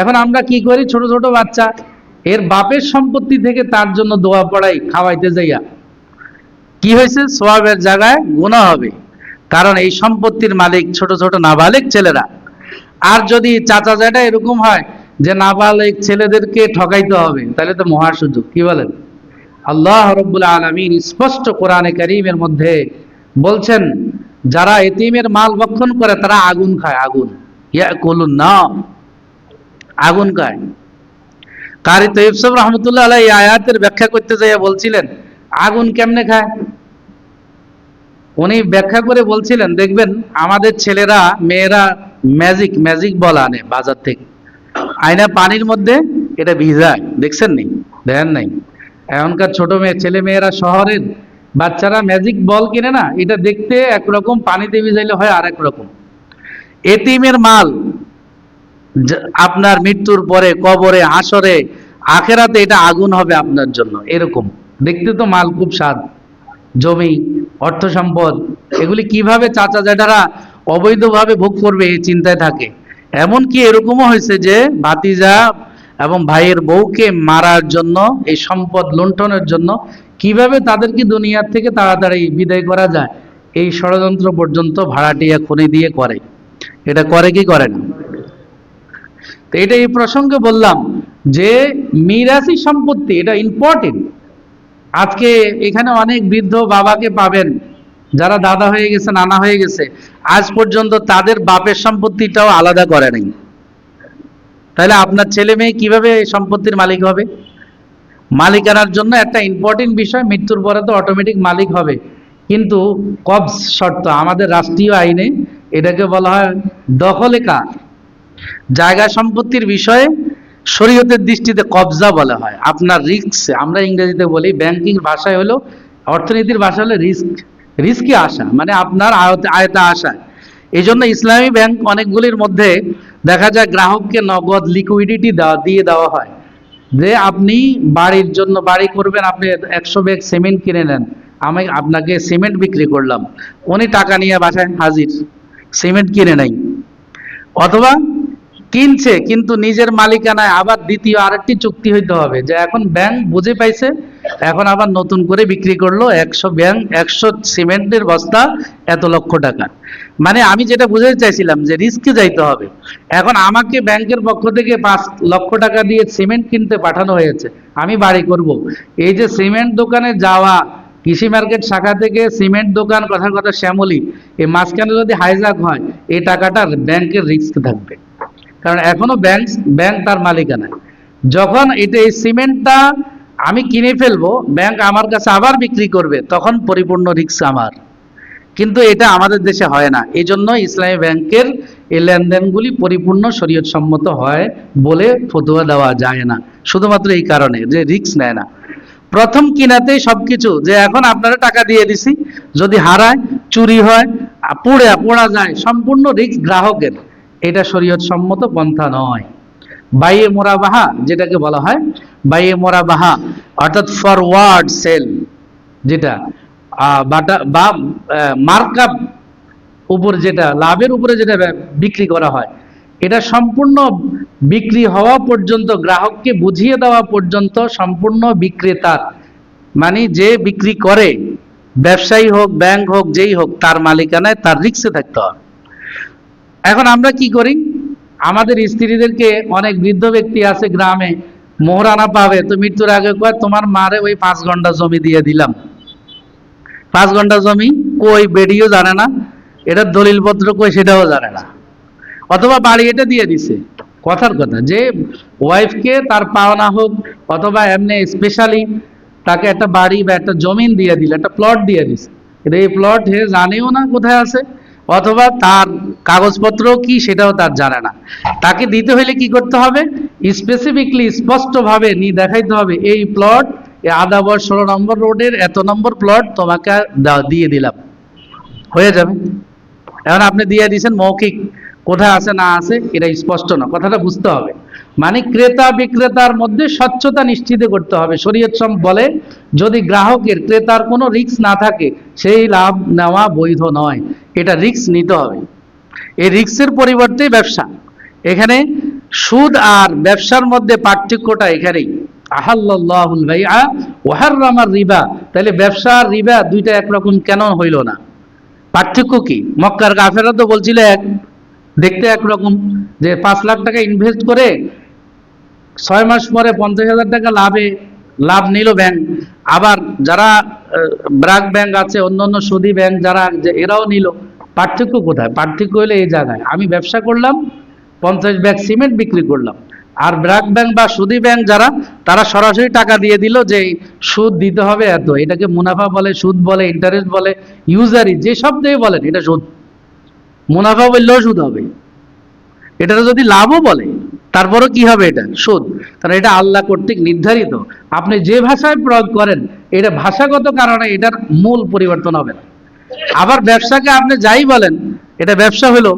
এখন আমরা কি করি? ছোট ছোট বাচ্চা, এর বাপের সম্পত্তি থেকে তার জন্য দোয়া পড়াই, খাওয়াইতে যাইয়া। কি হয়েছে? সোয়াবের জায়গায় গুণা হবে। কারণ এই সম্পত্তির মালিক ছোট ছোট নাবালিক ছেলেরা। আর যদি চাচা জাটা এরকম হয় যে নাবালিক ছেলেদেরকে ঠকাইতে হবে, তাহলে তো মহা সুযোগ। কি বলেন? আল্লাহ রব্বুল আলমিন স্পষ্ট কোরআনে করিমের মধ্যে বলছেন, যারা এতিমের মাল ভক্ষণ করে তারা আগুন খায়, আগুন। ইয়া কলুন না আগুন খায় কারি তৈব সাহেব রহমতুল্লাহ এই আয়াতের ব্যাখ্যা করতে যাইয়া বলছিলেন, আগুন কেমনে খায়? উনি ব্যাখ্যা করে বলছিলেন, দেখবেন আমাদের ছেলেরা, মেয়েরা ম্যাজিক ম্যাজিক বল আনে বাজার থেকে। আয়না পানির মধ্যে এটা ভিজায়, দেখছেন নি? দেখেন নাই? এখনকার ছোট মেয়ে, ছেলে মেয়েরা শহরের বাচ্চারা ম্যাজিক বল কিনে না, এটা দেখতে একরকম পানিতে ভিজাইলে হয় আর এক রকম মাল আপনার মৃত্যুর পরে, কবরে আসরে আখেরাতে এটা আগুন হবে আপনার জন্য। এরকম। দেখতে তো মাল খুব স্বাদ। জমি, অর্থ সম্পদ, এগুলি কীভাবে চাচা জ্যাঠারা অবৈধভাবে ভোগ করবে এই চিন্তায় থাকে। এমনকি এরকমও হয়েছে যে, ভাতিজা এবং ভাইয়ের বউকে মারার জন্য, এই সম্পদ লুণ্ঠনের জন্য কীভাবে তাদেরকে দুনিয়ার থেকে তাড়াতাড়ি বিদায় করা যায়, এই ষড়যন্ত্র পর্যন্ত ভাড়াটিয়া খুনি দিয়ে করে। এটা করে কি করে না? তো এটা এই প্রসঙ্গে বললাম যে মিরাসি সম্পত্তি, এটা ইম্পর্টেন্ট আজকে এখানে অনেক বৃদ্ধ বাবাকে পাবেন, যারা দাদা হয়ে গেছে, নানা হয়ে গেছে। আজ পর্যন্ত তাদের বাপের সম্পত্তিটাও আলাদা করে নাই। তাহলে আপনার ছেলে মেয়ে কীভাবে সম্পত্তির মালিক হবে? মালিকানার জন্য একটা ইম্পর্টেন্ট বিষয়, মৃত্যুর পরে তো অটোমেটিক মালিক হবে। কিন্তু কবজ শর্ত, আমাদের রাষ্ট্রীয় আইনে এটাকে বলা হয় দখলে কার জায়গা সম্পত্তির বিষয়ে শরীয়তের দৃষ্টিতে কবজা বলা হয়। আপনার রিস্ক আমরা ইংরেজিতে বলি ব্যাংকিং ভাষায় হলো, অর্থনীতির ভাষা হলো রিস্ক রিস্কে আসা মানে আপনার আয়তে আসা। এই জন্য ইসলামী ব্যাংক অনেকগুলির মধ্যে দেখা যায় গ্রাহককে নগদ লিকুইডিটি দেওয়া দিয়ে দেওয়া হয়। যে আপনি বাড়ির জন্য, বাড়ি করবেন, আপনি একশো ব্যাগ সিমেন্ট কিনে নেন, আমি আপনাকে সিমেন্ট বিক্রি করলাম। উনি টাকা নিয়ে বাসায় হাজির সিমেন্ট কিনে নাই। অথবা কিনছে, কিন্তু নিজের মালিকানায় আবার দ্বিতীয় আরেকটি চুক্তি হইতে হবে, যে এখন ব্যাংক বুঝে পাইছে, এখন আবার নতুন করে বিক্রি করল একশো ব্যাংক একশো সিমেন্টের বস্তা, এত লক্ষ টাকা। মানে আমি যেটা বুঝাতে চাইছিলাম যে রিস্কে যাইতে হবে। এখন আমাকে ব্যাংকের পক্ষ থেকে পাঁচ লক্ষ টাকা দিয়ে সিমেন্ট কিনতে পাঠানো হয়েছে, আমি বাড়ি করব। এই যে সিমেন্ট দোকানে যাওয়া, কৃষি মার্কেট শাখা থেকে সিমেন্ট দোকান কথার কথা শ্যামলি এই মাঝখানে যদি হাইজাক হয়, এই টাকাটা ব্যাংকের রিস্ক থাকবে। কারণ এখনও ব্যাংক ব্যাংক তার মালিকানা যখন এটা এই সিমেন্টটা আমি কিনে ফেলব ব্যাংক আমার কাছে আবার বিক্রি করবে, তখন পরিপূর্ণ রিস্ক আমার। কিন্তু এটা আমাদের দেশে হয় না। এই জন্য ইসলামী ব্যাংকের এই লেনদেনগুলি পরিপূর্ণ শরীয়ত সম্মত হয় বলে ফতুয়া দেওয়া যায় না। শুধুমাত্র এই কারণে যে রিস্ক নেয় না। প্রথম কিনাতেই সবকিছু যে এখন আপনারা টাকা দিয়ে দিছি, যদি হারায়, চুরি হয়, পোড়ে, পোড়া যায়, সম্পূর্ণ রিস্ক গ্রাহকের। এটা শরীয়ত সম্মত পন্থা নয়। বাইয়ে মোরাবাহা, যেটাকে বলা হয়, বাইয়ে মোরাবাহা, অর্থাৎ ফরওয়ার্ড সেল যেটা বাটা, বা মার্কআপ উপর যেটা, লাভের উপরে যেটা বিক্রি করা হয়। এটা সম্পূর্ণ বিক্রি হওয়া পর্যন্ত, গ্রাহককে বুঝিয়ে দেওয়া পর্যন্ত সম্পূর্ণ বিক্রেতার। মানে যে বিক্রি করে, ব্যবসায়ী হোক ব্যাংক হোক, যেই হোক, তার মালিকানায় তার রিক্সে থাকতে হবে। এখন আমরা কি করি? আমাদের স্ত্রীদেরকে অনেক বৃদ্ধ ব্যক্তি আছে গ্রামে, মোহরানা পাবে, তো মৃত্যুর আগে কয় তোমার মারে ওই পাঁচ ঘণ্টা জমি দিয়ে দিলাম। পাঁচ ঘণ্টা জমি কই, বেডিও জানে না, এটা দলিলপত্র কই সেটাও জানে না। অথবা বাড়ি এটা দিয়ে দিছে। কথার কথা, যে ওয়াইফকে তার পাওনা হোক, অথবা এমনি স্পেশালি তাকে একটা বাড়ি বা একটা জমিন দিয়ে দিল, একটা প্লট দিয়ে দিছে। এই প্লট হে জানেও না কোথায় আছে অথবা তার কাগজপত্র কি সেটাও তার জানে না। তাকে দিতে হলে কি করতে হবে? স্পেসিফিকলি স্পষ্টভাবে নি দেখাইতে হবে, এই প্লট আদাবর ষোলো নম্বর রোডের এত নম্বর প্লট তোমাকে দিয়ে দিলাম। হয়ে যাবে। এখন আপনি দিয়ে দিয়েছেন মৌখিক, কোথায় আছে না আছে, এটা স্পষ্ট না, কথাটা বুঝতে হবে। মানে ক্রেতা বিক্রেতার মধ্যে স্বচ্ছতা নিশ্চিত করতে হবে। শরীয়ত সম বলে, যদি গ্রাহকের ক্রেতার কোনো রিক্স না থাকে, সেই লাভ নেওয়া বৈধ নয়। এটা রিক্স নিতে হবে। এই রিক্সের পরিবর্তে ব্যবসা। এখানে সুদ আর ব্যবসার মধ্যে পার্থক্যটা এখানেই। আহাল্লাহুল বাইআ ওয়া হাররামার রিবা। তাহলে ব্যবসা আর রিবা দুইটা একরকম কেন হইল না? পার্থক্য কি? মক্কার কাফেরা তো বলছিল এক। দেখতে একরকম। যে পাঁচ লাখ টাকা ইনভেস্ট করে ছয় মাস পরে পঞ্চাশ হাজার টাকা লাভে, লাভ নিল ব্যাংক আবার যারা ব্রাক ব্যাংক আছে অন্য অন্য সুদী ব্যাংক যারা এরাও নিল। পার্থক্য কোথায়? পার্থক্য হলে এই জায়গায়। আমি ব্যবসা করলাম, পঞ্চাশ ব্যাগ সিমেন্ট বিক্রি করলাম। আর ব্রাক ব্যাংক বা সুদী ব্যাংক যারা, তারা সরাসরি টাকা দিয়ে দিল যে, সুদ দিতে হবে এত। এটাকে মুনাফা বলে, সুদ বলে ইন্টারেস্ট বলে ইউজারি যে দিয়ে বলেন, এটা সুদ। মুনাফা বললেও সুদ হবে। এটা যদি লাভও বলে তারপরও কি হবে এটা? সুদ কারণ এটা আল্লাহ কর্তৃক নির্ধারিত। আপনি যে ভাষায় প্রয়োগ করেন, এটা ভাষাগত কারণে এটার মূল পরিবর্তন হবে না। আবার ব্যবসাকে আপনি যাই বলেন, এটা ব্যবসা হলো,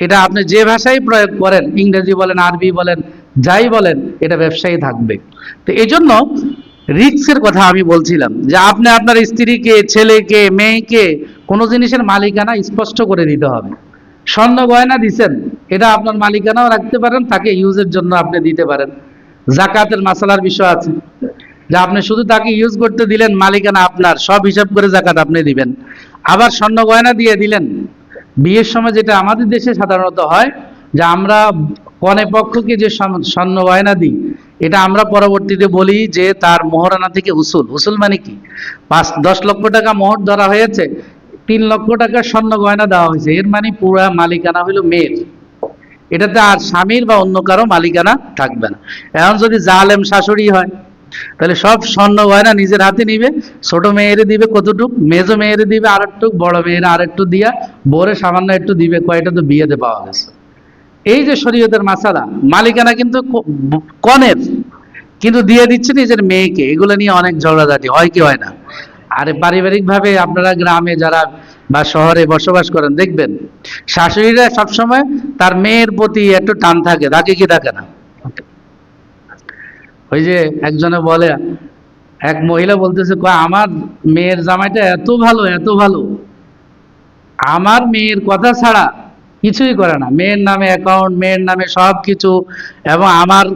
এটা আপনি যে ভাষায় প্রয়োগ করেন, ইংরেজি বলেন, আরবি বলেন, যাই বলেন, এটা ব্যবসায়ী থাকবে। তো এই জন্য রিক্সের কথা আমি বলছিলাম, যে আপনি আপনার স্ত্রীকে, ছেলেকে, মেয়েকে কোনো জিনিসের মালিকানা স্পষ্ট করে দিতে হবে। স্বর্ণ গয়না দিছেন, এটা আপনার মালিকানাও রাখতে পারেন, তাকে ইউজের জন্য আপনি দিতে পারেন। জাকাতের মাসালার বিষয় আছে। যে আপনি শুধু তাকে ইউজ করতে দিলেন, মালিকানা আপনার, সব হিসাব করে জাকাত আপনি দিবেন। আবার স্বর্ণ গয়না দিয়ে দিলেন, বিয়ের সময় যেটা আমাদের দেশে সাধারণত হয়, যে আমরা কনে পক্ষকে যে স্বর্ণ গয়না দিই, এটা আমরা পরবর্তীতে বলি যে তার মোহরানা থেকে উসুল। উসুল মানে কি? পাঁচ, দশ লক্ষ টাকা মোহর ধরা হয়েছে তিন লক্ষ টাকা স্বর্ণ গয়না দেওয়া হয়েছে। এর মানে পুরা মালিকানা হইল মেয়ের। এটাতে আর স্বামীর বা অন্য কারও মালিকানা থাকবে না। এখন যদি জালেম শাশুড়ি হয়, তাহলে সব স্বর্ণ গয়না নিজের হাতে নিবে, ছোট মেয়েরে দিবে কতটুক, মেজো মেয়েরে দিবে আরেকটুক, বড় মেয়েরে আরেকটু দিয়া বোরে সামান্য একটু দিবে, কয়টা তো বিয়েতে পাওয়া গেছে। এই যে শরীয়তের মাসালা, মালিকানা কিন্তু কনের, কিন্তু দিয়ে দিচ্ছে নিজের মেয়েকে। এগুলো নিয়ে অনেক ঝগড়াঝাটি, হয় কি হয় না? আরে পারিবারিক ভাবে আপনারা গ্রামে যারা বা শহরে বসবাস করেন, দেখবেন শাশুড়িরা সবসময় তার মেয়ের প্রতি একটু টান থাকে থাকে কি থাকে না? ওই যে একজনে বলে, এক মহিলা বলতেছে আমার মেয়ের জামাইটা এত ভালো এত ভালো। আমার মেয়ের কথা ছাড়া কিছুই করে না। মেয়ের নামে অ্যাকাউন্ট মেয়ের নামে সব কিছু এবং আমার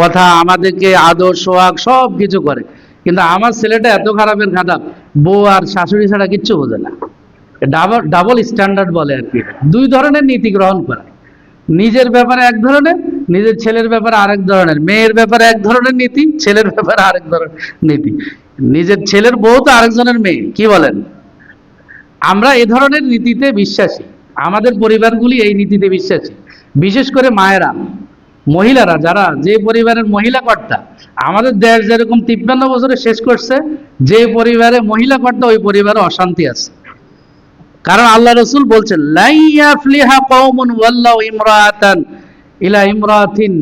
কথা, আমাদেরকে আদর, সোহাগ সব কিছু করে। কিন্তু আমার ছেলেটা এত খারাপের খারাপ বউ আর শাশুড়ি ছাড়া কিচ্ছু বোঝে না। ডাবল ডাবল স্ট্যান্ডার্ড বলে আর কি। দুই ধরনের নীতি গ্রহণ করা। নিজের ব্যাপারে এক ধরনের, নিজের ছেলের ব্যাপারে আরেক ধরনের। মেয়ের ব্যাপারে এক ধরনের নীতি, ছেলের ব্যাপারে আরেক ধরনের নীতি। নিজের ছেলের বউ তো আরেকজনের মেয়ে, কি বলেন? আমরা এ ধরনের নীতিতে বিশ্বাসী। আমাদের পরিবারগুলি এই নীতিতে বিশ্বাসী। বিশেষ করে মায়েরা। মহিলারা, যারা যে পরিবারের মহিলা কর্তা, আমাদের দেশ যেরকম তিপ্পান্ন বছরে শেষ করছে, যে পরিবারে মহিলা কর্তা, ওই পরিবারে অশান্তি আছে। কারণ আল্লাহ রসুল বলছেন লাইয়াফলিহা কওমুন ওয়াল্লাহু ইমরাতান ইলা ইমরাতিন।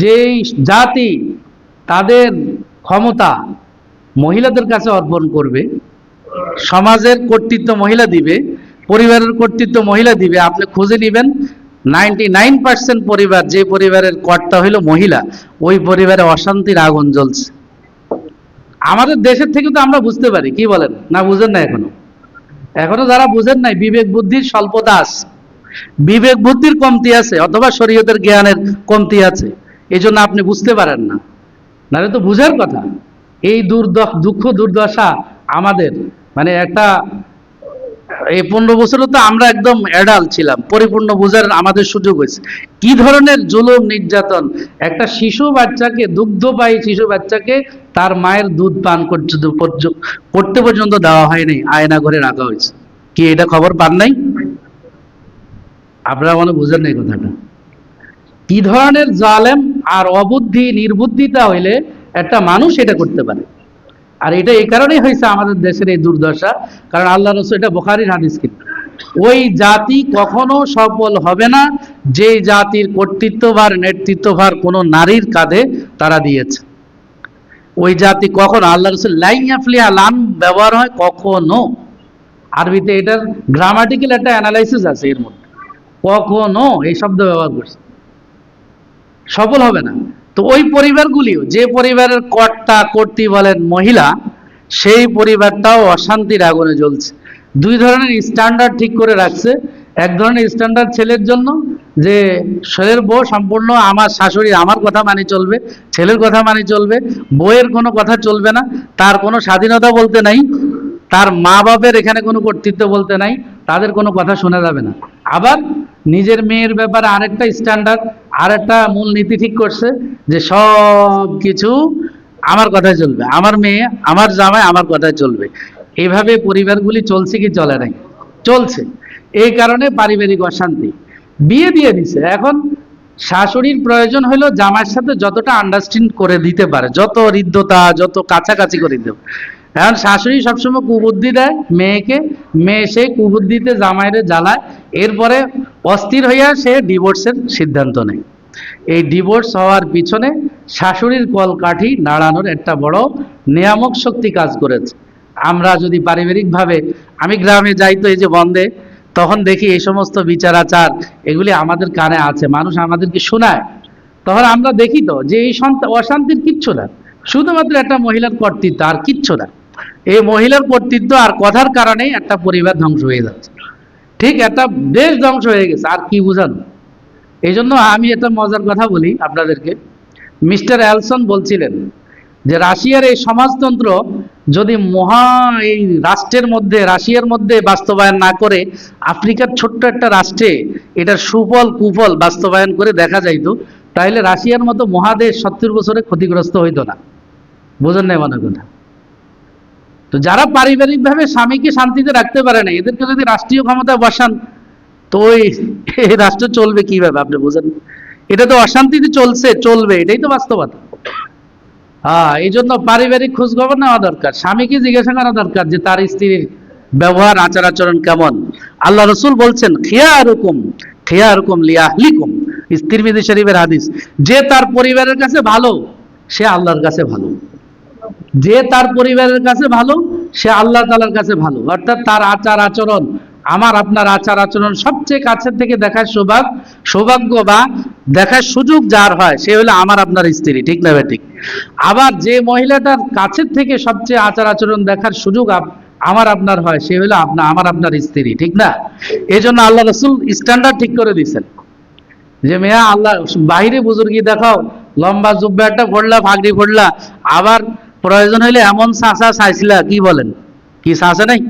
যেই জাতি তাদের ক্ষমতা মহিলাদের কাছে অর্পণ করবে, সমাজের কর্তৃত্ব মহিলা দিবে, পরিবারের কর্তৃত্ব মহিলা দিবে, আপনি খুঁজে নেবেন নাইনটি নাইন পার্সেন্ট পরিবার, যে পরিবারের কর্তা হইল মহিলা, ওই পরিবারে অশান্তির আগুন জ্বলছে। আমাদের দেশের থেকে তো আমরা বুঝতে পারি, কি বলেন? না বুঝেন না এখনও? এখনও যারা বুঝেন নাই, বিবেক বুদ্ধির স্বল্পতা আছে বিবেক বুদ্ধির কমতি আছে, অথবা শরীয়তের জ্ঞানের কমতি আছে এই জন্য আপনি বুঝতে পারেন না। নাহলে তো বুঝার কথা। এই দুর্দশ দুঃখ দুর্দশা আমাদের মানে একটা এই পনেরো বছরে তো আমরা একদম ছিলাম, পরিপূর্ণ বোঝার আমাদের সুযোগ হয়েছে। কি ধরনের জুলুম নির্যাতন? একটা শিশু বাচ্চাকে, দুগ্ধবাহী শিশু বাচ্চাকে তার মায়ের দুধ পান করতে পর্যন্ত দেওয়া হয়নি, আয়না ঘরে রাখা হয়েছে। কি এটা খবর পান নাই? আপনারা মনে বুঝেন না এই কথাটা। কি ধরনের জালেম আর অবুদ্ধি, নির্বুদ্ধিতা হইলে একটা মানুষ এটা করতে পারে? আর এটা এই কারণেই হয়েছে আমাদের দেশের এই দুর্দশা, কারণ আল্লাহ রসুল এটা বোখারির হাদিস কিন্তু। ওই জাতি কখনো সফল হবে না যে জাতির কর্তৃত্বভার, নেতৃত্বভার কোনো নারীর কাঁধে তারা দিয়েছে। ওই জাতি কখনো, আল্লাহ রসুল লাইয়াফলিয়া লান ব্যবহার হয় কখনো। আরবিতে এটার গ্রামাটিক্যাল একটা অ্যানালাইসিস আছে এর মধ্যে। কখনো, এই শব্দ ব্যবহার করছে। সফল হবে না। তো ওই পরিবারগুলিও, যে পরিবারের কর্তা, কর্তী বলেন মহিলা, সেই পরিবারটাও অশান্তির আগুনে জ্বলছে। দুই ধরনের স্ট্যান্ডার্ড ঠিক করে রাখছে। এক ধরনের স্ট্যান্ডার্ড ছেলের জন্য, যে ছেলের বউ সম্পূর্ণ আমার শাশুড়ি আমার কথা মানি চলবে, ছেলের কথা মানি চলবে, বউয়ের কোনো কথা চলবে না, তার কোনো স্বাধীনতা বলতে নাই, তার মা বাপের এখানে কোনো কর্তৃত্ব বলতে নাই তাদের কোনো কথা শোনা যাবে না। আবার নিজের মেয়ের ব্যাপারে আরেকটা স্ট্যান্ডার্ড আরেকটা মূল নীতি ঠিক করছে যে সব কিছু আমার কথায় চলবে। আমার মেয়ে, আমার জামাই আমার কথায় চলবে। এভাবে পরিবারগুলি চলছে কি চলে নাই? চলছে। এই কারণে পারিবারিক অশান্তি। বিয়ে দিয়ে দিছে। এখন শাশুড়ির প্রয়োজন হলো জামাইয়ের সাথে যতটা আন্ডারস্ট্যান্ড করে দিতে পারে, যত হৃদ্যতা, যত কাছাকাছি করে দিতে। এখন শাশুড়ি সবসময় কুবুদ্ধি দেয় মেয়েকে, মেয়ে সেই কুবুদ্ধিতে জামাইরে জ্বালায়। এরপরে অস্থির হইয়া সে ডিভোর্সের সিদ্ধান্ত নেয়। এই ডিভোর্স হওয়ার পিছনে শাশুড়ির কলকাঠি নাড়ানোর একটা বড় নিয়ামক শক্তি কাজ করেছে। আমরা যদি পারিবারিকভাবে, আমি গ্রামে যাই তো এই যে বন্ধে তখন দেখি এই সমস্ত বিচার আচার এগুলি আমাদের কানে আছে, মানুষ আমাদেরকে শোনায়। তখন আমরা দেখি তো যে এই অশান্তির কিচ্ছু না। শুধুমাত্র একটা মহিলার কর্তৃত্ব, আর কিচ্ছু না। এই মহিলার কর্তৃত্ব আর কথার কারণেই একটা পরিবার ধ্বংস হয়ে যাচ্ছে। ঠিক একটা দেশ ধ্বংস হয়ে গেছে, আর কি বুঝানো? এই জন্য আমি একটা মজার কথা বলি আপনাদেরকে। মিস্টার অ্যালসন বলছিলেন যে, রাশিয়ার এই সমাজতন্ত্র যদি মহা এই রাষ্ট্রের মধ্যে, রাশিয়ার মধ্যে বাস্তবায়ন না করে, আফ্রিকার ছোট্ট একটা রাষ্ট্রে এটার সুফল, কুফল বাস্তবায়ন করে দেখা যাইতো, তাহলে রাশিয়ার মতো মহাদেশ সত্তর বছরে ক্ষতিগ্রস্ত হইতো না। বোঝেন নাই মনে কথা? তো যারা পারিবারিকভাবে স্বামীকে শান্তিতে রাখতে পারে না, এদেরকে যদি রাষ্ট্রীয় ক্ষমতায় বসান, তো ওই রাষ্ট্র চলবে কীভাবে? আপনি বুঝেন? এটা তো অশান্তিতে চলছে, চলবে, এটাই তো বাস্তবতা। হ্যাঁ এই জন্য পারিবারিক খোঁজ খবর নেওয়া দরকার। স্বামীকে জিজ্ঞাসা করা দরকার যে তার স্ত্রীর ব্যবহার, আচার আচরণ কেমন। আল্লাহ রসুল বলছেন খেয়া রকম খেয়া রকম লিয়াহলিকুম। স্ত্রীর মিদি শরীফের হাদিস, যে তার পরিবারের কাছে ভালো, সে আল্লাহর কাছে ভালো। যে তার পরিবারের কাছে ভালো, সে আল্লাহ তালার কাছে ভালো। অর্থাৎ তার আচার আচরণ, আমার, আপনার আচার আচরণ সবচেয়ে কাছের থেকে দেখার সৌভাগ্য সৌভাগ্য বা দেখার সুযোগ যার হয়, সে হলো আমার, আপনার স্ত্রী। ঠিক না ঠিক আবার যে মহিলাটার কাছের থেকে সবচেয়ে আচার আচরণ দেখার সুযোগ আমার, আপনার হয়, সে হলো আপনার আমার, আপনার স্ত্রী। ঠিক না? এই জন্য আল্লাহ রসুল স্ট্যান্ডার্ড ঠিক করে দিয়েছেন। যে মেয়া, আল্লাহ বাহিরে বুজুর্গি দেখাও, লম্বা জুব্বা একটা পড়লা ফাগড়ি পড়লা আবার প্রয়োজন হইলে এমন চাষা চাইছিলা, কি বলেন? কি চাষা নাই?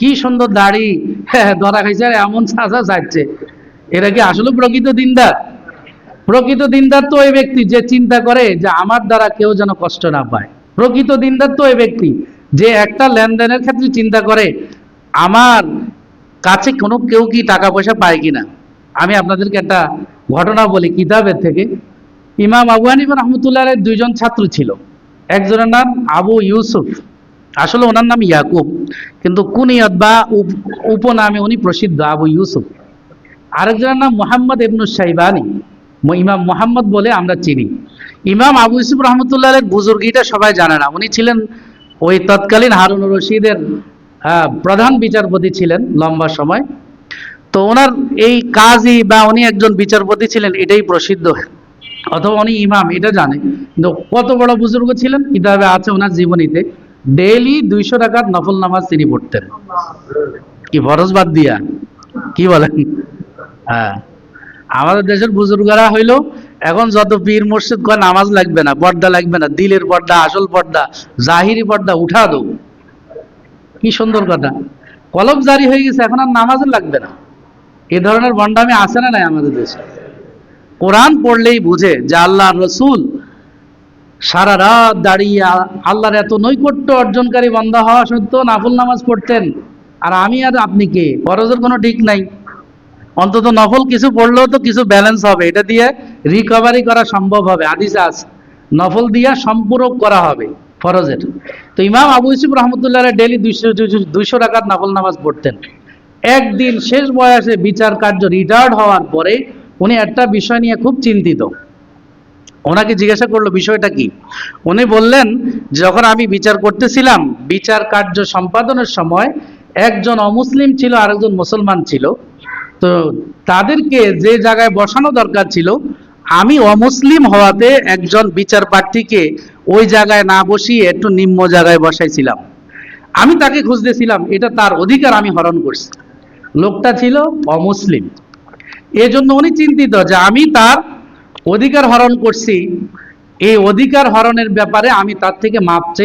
কি সুন্দর দাড়ি ধরা খাইছে, আর এমন চাষা চাইছে। এরা কি আসলে প্রকৃত দিনদার? প্রকৃত দিনদার তো ওই ব্যক্তি যে চিন্তা করে যে আমার দ্বারা কেউ যেন কষ্ট না পায়। প্রকৃত দিনদার তো ওই ব্যক্তি যে একটা লেনদেনের ক্ষেত্রে চিন্তা করে, আমার কাছে কোনো কেউ কি টাকা পয়সা পায় কিনা? আমি আপনাদেরকে একটা ঘটনা বলি কিতাবের থেকে। ইমাম আবু হানিফা রহমতুল্লাহ দুইজন ছাত্র ছিল। একজনের নাম আবু ইউসুফ। আসলে ওনার নাম ইয়াকুব, কিন্তু কুনিয়ত বা উপনামে উনি প্রসিদ্ধ আবু ইউসুফ। আরেকজনের নাম মোহাম্মদ ইবনু সাইবানি ইমাম মোহাম্মদ বলে আমরা চিনি। ইমাম আবু ইউসুফ রহমতুল্লাহ বুজুর্গিটা সবাই জানে না। উনি ছিলেন ওই তৎকালীন হারুন রশিদের প্রধান বিচারপতি ছিলেন লম্বা সময়। তো ওনার এই কাজই বা উনি একজন বিচারপতি ছিলেন, এটাই প্রসিদ্ধ। অথবা উনি ইমাম, এটা জানে। কিন্তু কত বড় বুজুর্গ ছিলেন? কিতাবে আছে ওনার জীবনীতে, ডেইলি দুইশো টাকার নফল নামাজ তিনি পড়তেন। কি ফরজ বাদ দিয়া? কি বলেন? হ্যাঁ। আমাদের দেশের বুজুর্গরা হইল, এখন যত পীর মসজিদ কয়, নামাজ লাগবে না, পর্দা লাগবে না, দিলের পর্দা, আসল পর্দা, জাহিরি পর্দা, উঠা দো কি সুন্দর কথা। কলম জারি হয়ে গেছে, এখন আর নামাজ লাগবে না। এ ধরনের বন্ডামি আছে না নাই আমাদের দেশে? কোরআন পড়লেই বুঝে যে আল্লাহ রসুল সারা রাত দাঁড়িয়ে আল্লাহর এত নৈকট্য অর্জনকারী বান্দা হওয়া সত্ত্বেও নাফল নামাজ পড়তেন। আর আমি আর আপনি কে? ফরজের কোনো ঠিক নাই। অন্তত নফল কিছু পড়লেও তো কিছু ব্যালেন্স হবে। এটা দিয়ে রিকভারি করা সম্ভব হবে। আদিসে আছে, নফল দিয়ে সম্পূরক করা হবে ফরজের। তো ইমাম আবু ইসুফ রহমতুল্লাহ ডেলি দুইশো দুইশো টাকার নফল নামাজ পড়তেন। একদিন শেষ বয়সে বিচার কার্য রিটায়ার্ড হওয়ার পরে উনি একটা বিষয় নিয়ে খুব চিন্তিত। ওনাকে জিজ্ঞাসা করল, বিষয়টা কি? উনি বললেন, যখন আমি বিচার করতেছিলাম, বিচার কার্য সম্পাদনের সময় একজন অমুসলিম ছিল, আরেকজন মুসলমান ছিল। তো তাদেরকে যে জায়গায় বসানো দরকার ছিল, আমি অমুসলিম হওয়াতে একজন বিচার প্রার্থীকে ওই জায়গায় না বসিয়ে একটু নিম্ন জায়গায় বসাইছিলাম। আমি তাকে খুঁজতেছিলাম, এটা তার অধিকার, আমি হরণ করছি। লোকটা ছিল অমুসলিম। এজন্য উনি চিন্তিত যে আমি তার অধিকার হরণ করছি। এই অধিকার হরণের ব্যাপারে আমি তার থেকে মাপ চাই।